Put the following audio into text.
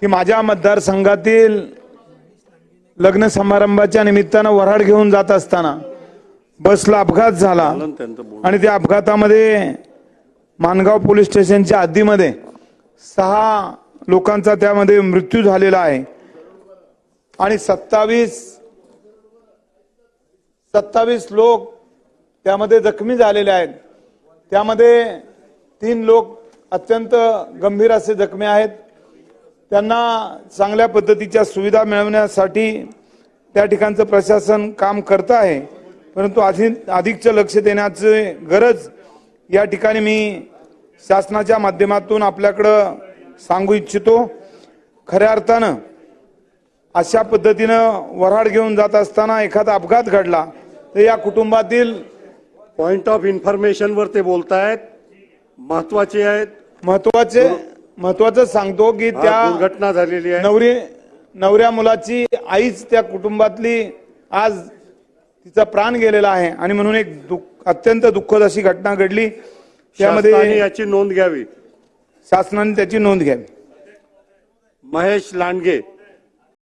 की माझ्या मतदारसंघातील लग्न समारंभाच्या निमित्तानं वऱ्हाड घेऊन जात असताना बसला अपघात झाला. आणि त्या अपघातामध्ये मानगाव पोलीस स्टेशनच्या हद्दीमध्ये सहा लोकांचा त्यामध्ये मृत्यू झालेला आहे. आणि सत्तावीस सत्तावीस लोक त्यामध्ये जखमी झालेले आहेत. त्यामध्ये तीन लोक अत्यंत गंभीर असे जखमी आहेत. त्यांना चांगल्या पद्धतीच्या सुविधा मिळवण्यासाठी त्या ठिकाणचं प्रशासन काम करत आहे. परंतु अधिक अधिकचं लक्ष देण्याची गरज या ठिकाणी मी शासनाच्या माध्यमातून आपल्याकडं सांगू इच्छितो. खऱ्या अर्थानं अशा पद्धतीनं वऱ्हाड घेऊन जात असताना एखादा अपघात घडला तर या कुटुंबातील पॉइंट ऑफ इन्फॉर्मेशन वर ते बोलतायत. महत्त्वाचे आहेत. महत्त्वाचे महत्वाचं सांगतो की त्या दुर्घटना झालेली आहे. नवरी नवऱ्या मुलाची आईच त्या कुटुंबातली आज तिचा प्राण गेलेला आहे. आणि म्हणून एक दुःख अत्यंत दुःखद अशी घटना घडली. त्यामध्ये याची नोंद घ्यावी. शासनाने त्याची नोंद घ्यावी. महेश लांडगे